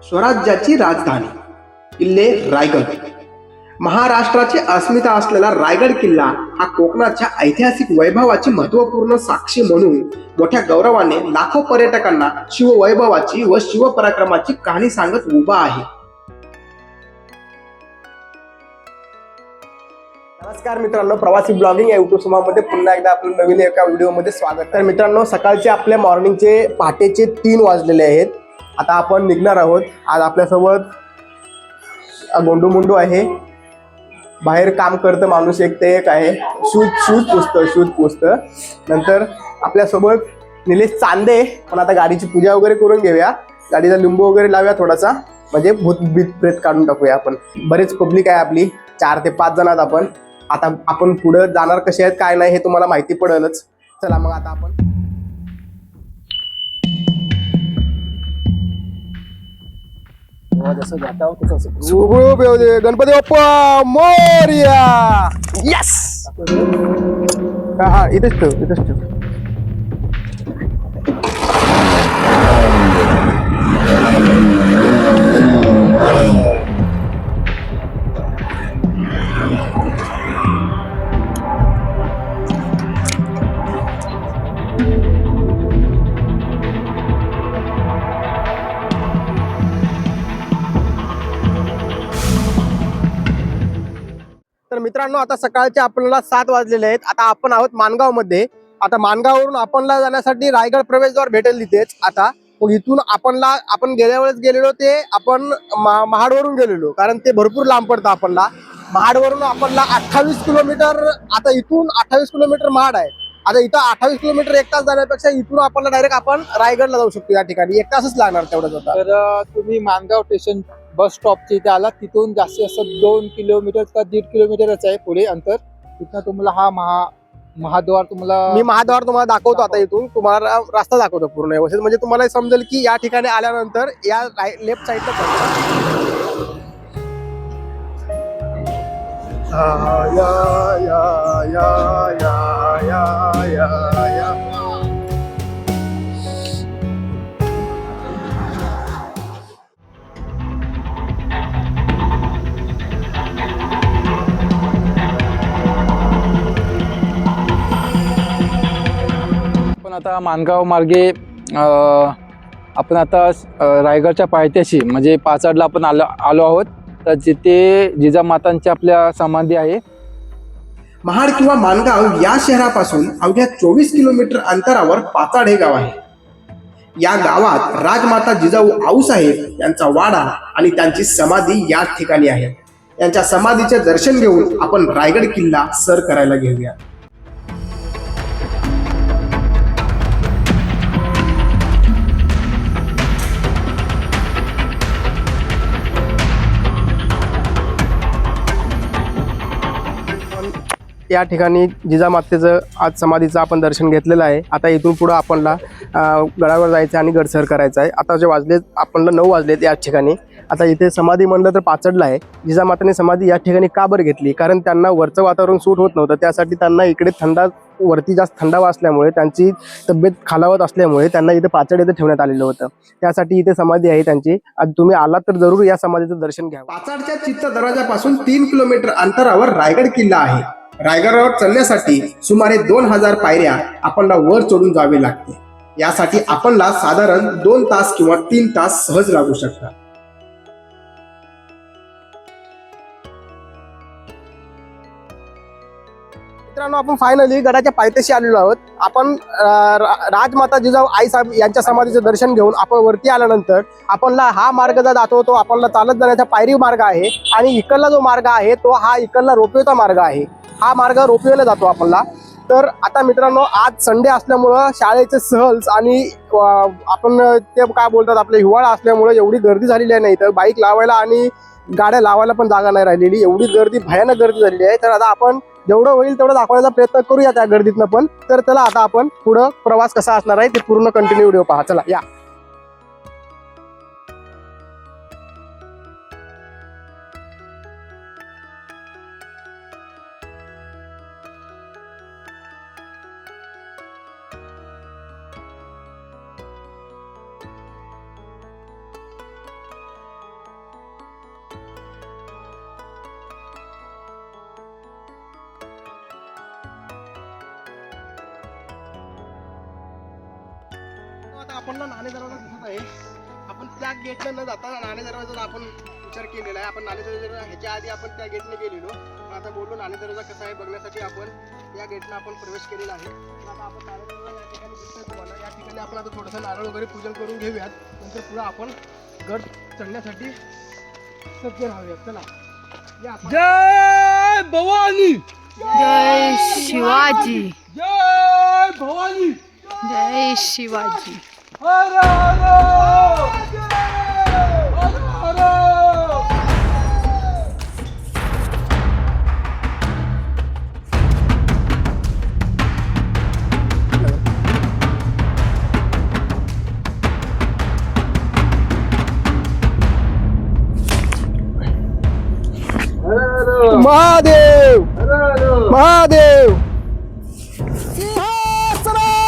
स्वराज्याची राजधानी किल्ले रायगड. महाराष्ट्राची अस्मिता असलेला रायगड किल्ला हा कोकणाच्या ऐतिहासिक वैभवाची महत्त्वपूर्ण साक्षी म्हणून मोठ्या गौरवाने लाखो पर्यटकांना शिववैभवाची व शिवपराक्रमाची कहाणी सांगत उभा आहे. नमस्कार मित्रांनो प्रवासी ब्लॉगिंग या युट्यूब समूहामध्ये पुन्हा एकदा आपलं नवीन एका व्हिडिओमध्ये स्वागत. तर मित्रांनो सकाळचे आपल्या मॉर्निंगचे पहाटेचे तीन वाजलेले आहेत. आता आपण निघणार आहोत. आज आपल्यासोबत गोंडू मुंडू आहे. बाहेर काम करतं माणूस एक ते एक आहे. शूज शूज पुसतं शूज पुसतं. नंतर आपल्यासोबत निलेश चांदे. पण आता गाडीची पूजा वगैरे करून घेऊया. गाडीला लिंबू वगैरे लावूया थोडासा. म्हणजे भूत बीत प्रेत काढून टाकूया आपण. बरेच पब्लिक आहे आपली. चार ते पाच जण आहेत आपण. आता आपण पुढं जाणार कसे आहेत काय नाही हे तुम्हाला माहिती पडेलच. चला मग आता आपण जसं जाता तसं गणपती बाप्पा मोर्या यस हा हा इथेच ठेव इथेच ठेव आता सकाळचे आपल्याला सात वाजलेले आहेत. आता आपण आहोत मानगावमध्ये. आता मानगाववरून आपणला जाण्यासाठी रायगड प्रवेशद्वार भेटेल तिथेच. आता मग इथून आपणला आपण गेल्या वेळेस गेलेलो ते आपण महाडवरून गेलेलो. कारण ते भरपूर लांब पडतं आपणला. महाडवरून आपणला अठ्ठावीस किलोमीटर आता इथून अठ्ठावीस किलोमीटर महाड आहे. आता इथं अठ्ठावीस किलोमीटर एक तास जाण्यापेक्षा इथून आपण डायरेक्ट आपण रायगडला जाऊ शकतो या ठिकाणी. एक तासच लागणार तेवढंच आता. तर तुम्ही मानगाव स्टेशन बस स्टॉपच्या इथे आलात तिथून जास्तीत जास्त दोन किलोमीटर का दीड किलोमीटरच आहे पुढे अंतर. तिथं तुम्हाला हा महा महाद्वार तुम्हाला मी महाद्वार तुम्हाला दाखवतो आता इथून. तुम्हाला रस्ता दाखवतो पूर्ण व्यवस्थित. म्हणजे तुम्हाला समजेल की या ठिकाणी आल्यानंतर या लेफ्ट साईडला आपण आता मानगाव मार्गे आपण आता रायगडच्या पायथ्याशी म्हणजे पाचाडला आपण आलो आलो आहोत. तर जिथे जिजामातांची आपल्या समाधी आहे. महाड किंवा मानगाव या शहरापासून अवघ्या चोवीस किलोमीटर अंतरावर पाचाड हे गाव आहे. या गावात राजमाता जिजाऊ आऊसाहेब यांचा वाडा आणि त्यांची समाधी याच ठिकाणी आहे. त्यांच्या समाधीचे दर्शन घेऊन आपण रायगड किल्ला सर करायला घेऊया. या ठिकाणी जिजामातेचं आज समाधीचं आपण दर्शन घेतलेलं आहे. आता इथून पुढं आपणला गडावर जायचं आहे आणि गडसर करायचं आहे. आता जे वाजलेत आपणला नऊ वाजलेत या ठिकाणी. आता इथे समाधी म्हणलं तर पाचडला आहे. जिजामाताने समाधी या ठिकाणी का बरं घेतली? कारण त्यांना वरचं वातावरण सूट होत नव्हतं. त्यासाठी त्यांना इकडे थंडा वरती जास्त थंडावा असल्यामुळे त्यांची तब्येत खालावत असल्यामुळे त्यांना इथे पाचड इथे ठेवण्यात आलेलं होतं. त्यासाठी इथे समाधी आहे त्यांची. आणि तुम्ही आलात तर जरूर या समाधीचं दर्शन घ्या. पाचडच्या चित्त दरवाजापासून तीन किलोमीटर अंतरावर रायगड किल्ला आहे. रायगडावर चढण्यासाठी सुमारे दोन हजार पायऱ्या आपणला वर चढून जावे लागते. यासाठी आपणला साधारण दोन तास किंवा तीन तास सहज लागू शकतात. मित्रांनो आपण फायनली गडाच्या पायथ्याशी आलेलो आहोत. आपण राजमाता जिजाऊ आई साहेब यांच्या समाधीचं दर्शन घेऊन आपण वरती आल्यानंतर आपणला हा मार्ग जर दाखवतो आपणला चालत जाण्याचा पायरी मार्ग आहे आणि इकडला जो मार्ग आहे तो हा इकडला रोपवेचा मार्ग आहे. हा मार्ग रोपवेला जातो आपल्याला. तर आता मित्रांनो आज संडे असल्यामुळं शाळेचे सहल्स आणि आपण ते काय बोलतात आपले हिवाळा असल्यामुळं एवढी गर्दी झालेली आहे नाही तर बाईक लावायला आणि गाड्या लावायला पण जागा नाही राहिलेली. एवढी गर्दी भयानक गर्दी झालेली आहे. तर आता आपण जेवढं होईल तेवढं दाखवण्याचा प्रयत्न करूया त्या गर्दीतनं पण. तर चला आता आपण पुढं प्रवास कसा असणार आहे ते पूर्ण कंटिन्यू व्हिडिओ पहा. चला या. आता आपण ना नाणे दरवाजा दिसत आहे. आपण त्या गेटला न जाता नाणे दरवाजाचा आपण विचार केलेला आहे. आपण नाणे दरवाजा ह्याच्या आधी आपण त्या गेटने गेलेलो. पण आता बोललो नाणे दरवाजा कसा आहे बघण्यासाठी आपण या गेटनं आपण प्रवेश केलेला आहे. आता आपण नाणे दरवाजा या ठिकाणी दिसतोय तुम्हाला. या ठिकाणी आपण आता थोडंसं नारळ वगैरे पूजन करून घेऊयात. नंतर पुढे आपण गड चढण्यासाठी सज्ज राहूयात. चला. या जय भवानी! जय शिवाजी. जय भवानी! जय शिवाजी. महादेव महादेव सिंहासनाधीश्वर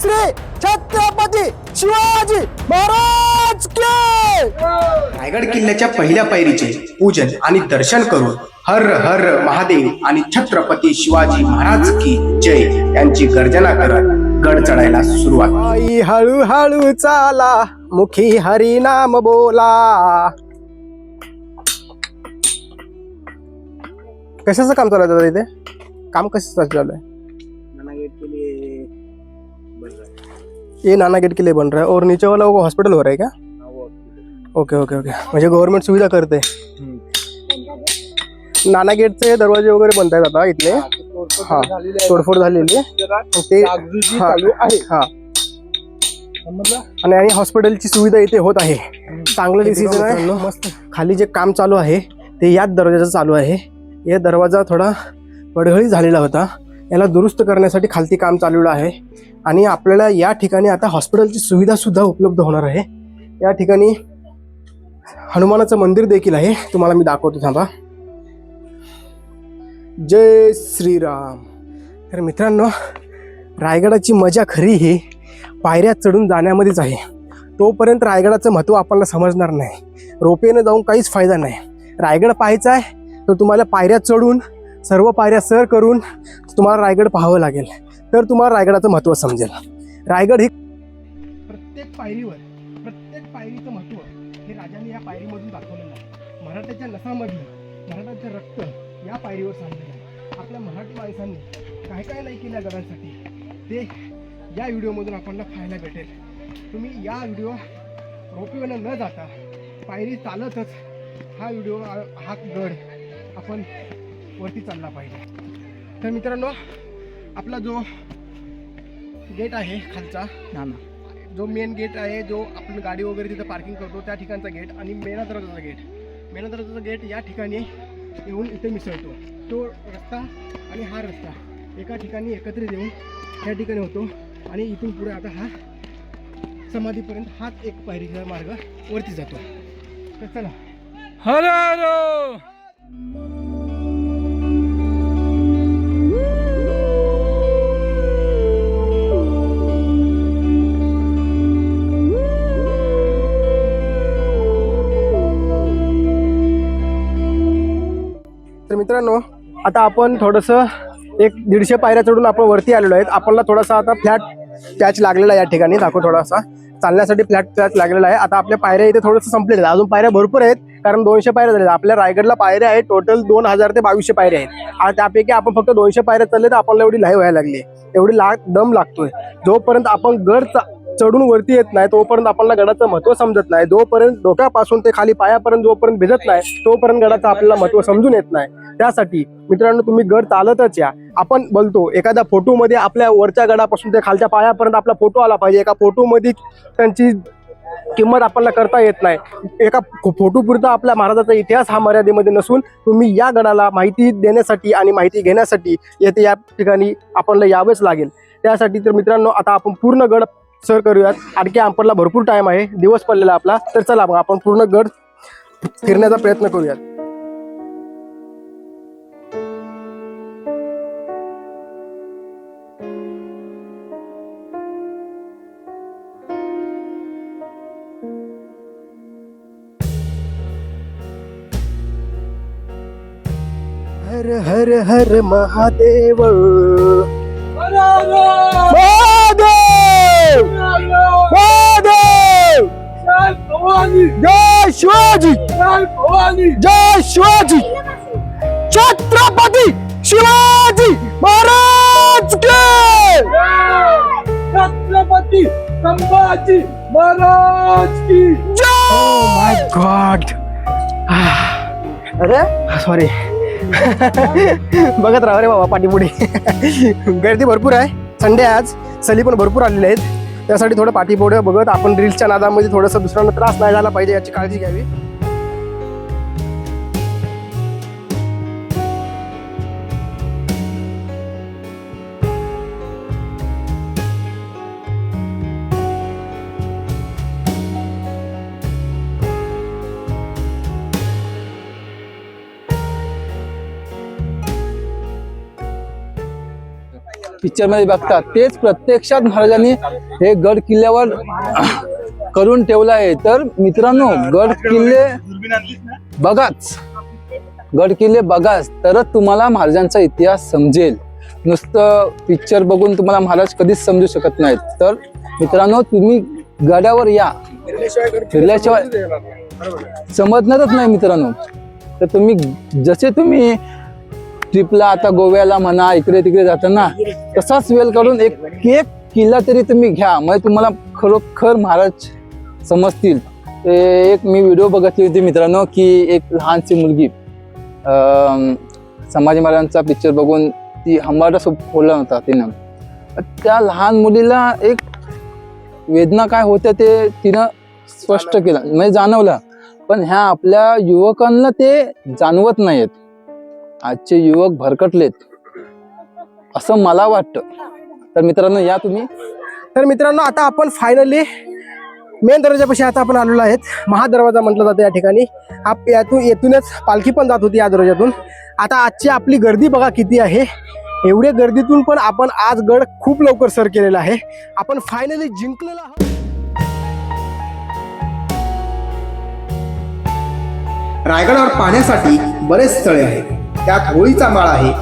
श्री छत्रपती शिवाजी महाराज के! रायगड किल्ल्याच्या पहिल्या पायरीचे पूजन आणि दर्शन करून हर हर महादेव आणि छत्रपती शिवाजी महाराज की जय यांची गर्जना करत गड चढायला सुरुवात आई हळूहळू चाला मुखी हरिनाम बोला. कशाचं काम चालू आहे दादा इथे? काम कशाचं चालू आहे? ये नाना गेट के लिए बन रहा है और नीचे वाला वो हॉस्पिटल हो रहा है क्या? ओके ओके ओके म्हणजे गव्हर्नमेंट सुविधा करते। नाना गेटचे दरवाजे वगैरे बनत आहेत आता इथले हा तोडफोड झालेली ते हा हा। आणि आणि हॉस्पिटलची सुविधा इथे होत आहे. चांगलं डिसिजन आहे मस्त. खाली जे काम चालू आहे ते याच दरवाजाचं चालू आहे. या दरवाजा थोडा पडघळी झालेला होता. याला दुरुस्त करण्यासाठी खालती काम चाललेलं आहे. आणि आपल्याला या ठिकाणी आता हॉस्पिटलची सुविधासुद्धा उपलब्ध होणार आहे. या ठिकाणी हनुमानाचं मंदिर देखील आहे. तुम्हाला मी दाखवतो थांबा. जय श्रीराम. तर मित्रांनो रायगडाची मजा खरी ही पायऱ्या चढून जाण्यामध्येच आहे. तोपर्यंत रायगडाचं महत्त्व आपल्याला समजणार नाही. रोपेनं जाऊन काहीच फायदा नाही. रायगड पाहायचा आहे तर तुम्हाला पायऱ्या चढून सर्व पायऱ्या सर करून तुम्हाला रायगड पाहावं लागेल. तर तुम्हाला रायगडाचं महत्त्व समजेल. रायगड ही प्रत्येक पायरीवर प्रत्येक पायरीचं महत्त्व हे राजाने या पायरीमधून दाखवलेलं आहे. मराठ्याच्या नसामधलं मराठ्याचं रक्त या पायरीवर सांडलेलं आहे. आपल्या मराठी माणसांनी काय काय नाही केल्या गडांसाठी ते या व्हिडिओमधून आपल्याला पाहायला भेटेल. तुम्ही या व्हिडिओ रोपवेनं न जाता पायरी चालतच हा व्हिडिओ हा गड आपण वरती चालला पाहिजे. तर मित्रांनो आपला जो गेट आहे खालचा नाना जो मेन गेट आहे जो आपण गाडी वगैरे तिथं पार्किंग करतो त्या ठिकाणचा गेट आणि मेना दरवाजाचा गेट मेना दरवाजाचा गेट या ठिकाणी येऊन इथे मिसळतो. तो रस्ता आणि हा रस्ता एका ठिकाणी एकत्रित येऊन त्या ठिकाणी होतो आणि इथून पुढे आता हा समाधीपर्यंत हाच एक पायरीचा मार्ग वरती जातो. तर चला. हर आता आपण थोडंसं एक दीडशे पायऱ्या चढून आपण वरती आलेलो आहेत. आपल्याला थोडासा आता फ्लॅट पॅच लागलेला आहे या ठिकाणी. दाखव थोडासा. चालण्यासाठी फ्लॅट पॅच लागलेला आहे. आता आपल्या पायऱ्या इथे थोडंसं संपलेलं आहेत. अजून पायऱ्या भरपूर आहेत कारण दोनशे पायऱ्या झाल्या आपल्या रायगडला पायऱ्या आहेत. टोटल दोन हजार ते बावीसशे पायऱ्या आहेत. आणि त्यापैकी आपण फक्त दोनशे पायऱ्या चालले तर आपल्याला एवढी लाईव्ह व्हायला लागली आहे. एवढी ला दम लागतोय. जोपर्यंत आपण गड चा- चढून वरती येत नाही तोपर्यंत आपल्याला गडाचं महत्त्व समजत नाही. जोपर्यंत डोक्यापासून ते खाली पायापर्यंत जोपर्यंत भिजत नाही तोपर्यंत गडाचं आपल्याला महत्त्व समजून येत नाही. त्यासाठी मित्रांनो तुम्ही गड चालतच या. आपण बोलतो एखाद्या फोटोमध्ये आपल्या वरच्या गडापासून ते खालच्या पायापर्यंत आपला फोटो आला पाहिजे. एका फोटोमध्ये त्यांची किंमत आपल्याला करता येत नाही. एका फोटो पुरता आपल्या महाराजाचा इतिहास हा मर्यादेमध्ये नसून तुम्ही या गडाला माहिती देण्यासाठी आणि माहिती घेण्यासाठी येथे या ठिकाणी आपल्याला यावेच लागेल. त्यासाठी तर मित्रांनो आता आपण पूर्ण गड सर करूयात. आणखी आपल्याला भरपूर टाइम आहे. दिवस पडलेला आपला. तर चला मग आपण पूर्ण गड फिरण्याचा प्रयत्न करूयात. हर हर हर महादेव। महादेव! महादेव! जय शिवाजी! जय शिवाजी! छत्रपती शिवाजी महाराज के! छत्रपती संभाजी महाराज की। Oh my god. अरे? सॉरी बघत राहा रे बाबा पाठीपुढे. गर्दी भरपूर आहे. संडे आज. सली पण भरपूर आलेले आहेत. त्यासाठी थोडं पाठीपुढे बघत आपण रील्सच्या नादामध्ये थोडंसं दुसऱ्यांना त्रास नाही झाला पाहिजे याची काळजी घ्यावी. पिक्चरमध्ये बघतात. तेच प्रत्यक्षात महाराजांनी हे गड किल्ल्यावर करून ठेवलं आहे. तर मित्रांनो गड किल्ले बघाच. गड किल्ले बघाच. तरच तुम्हाला महाराजांचा इतिहास समजेल. नुसतं पिक्चर बघून तुम्हाला महाराज कधीच समजू शकत नाहीत. तर मित्रांनो तुम्ही गडावर या. फिरल्याशिवाय समजणारच नाही मित्रांनो. तर तुम्ही जसे तुम्ही ट्रिपला आता गोव्याला म्हणा इकडे तिकडे जाताना तसाच वेल काढून एक एक किल्ला तरी तुम्ही घ्या. म्हणजे तुम्हाला खरोखर महाराज समजतील. ते एक मी व्हिडिओ बघितली होती मित्रांनो की एक लहानशी मुलगी संभाजी महाराजांचा पिक्चर बघून ती अंबाडा खोलला होता तिनं. त्या लहान मुलीला एक वेदना काय होत्या ते तिनं स्पष्ट केलं म्हणजे जाणवलं. पण ह्या आपल्या युवकांना ते जाणवत नाहीत. आजचे युवक भरकटलेत असं मला वाटतं. तर मित्रांनो या तुम्ही. तर मित्रांनो आता आपण फायनली मेन दरवाजापाशी आता आपण आलेलो आहेत. महादरवाजा म्हटलं जातं या ठिकाणी. आप यातून येथूनच पालखी पण जात होती या दरवाजातून आता आजची आपली गर्दी बघा किती आहे. एवढ्या गर्दीतून पण आपण आज गड खूप लवकर सर केलेला आहे. आपण फायनली जिंकलेलो आहोत. रायगडावर पाहण्यासाठी बरेच स्थळे आहेत. त्यात होळीचा माळ आहे.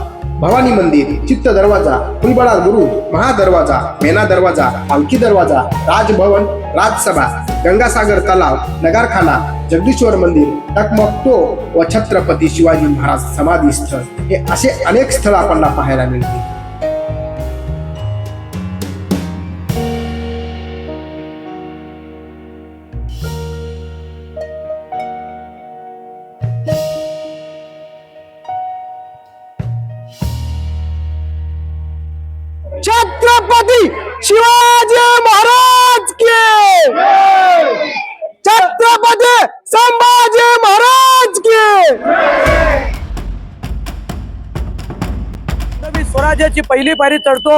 भवानी मंदिर चित्त दरवाजा फुलबळा गुरु महादरवाजा मेना दरवाजा पालखी दरवाजा राजभवन राजसभा गंगासागर तलाव नगारखाना जगदीश्वर मंदिर टकमकतो व छत्रपती शिवाजी महाराज समाधी स्थळ हे असे अनेक स्थळ आपल्याला पाहायला मिळतील. मी स्वराज्याची पहिली पायरी चढतो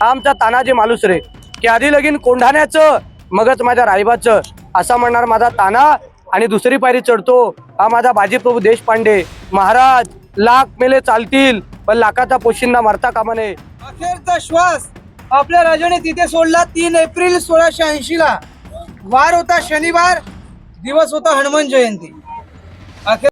आमचा तानाजी मालुसरे. की आधी लगीन कोंढाण्याचं मगच माझ्या रायबाचं. असा म्हणणार माझा ताना आणि दुसरी पायरी चढतो हा माझा बाजीप्रभू देशपांडे. महाराज लाख मेले चालतील पण लाखाचा पोशिंदा मरता कामा नये. अखेरचा श्वास. आपल्या राजाने तिथे सोडला तीन एप्रिल सोळाशे ऐंशी ला वार होता शनिवार दिवस होता हनुमान जयंती. अखेर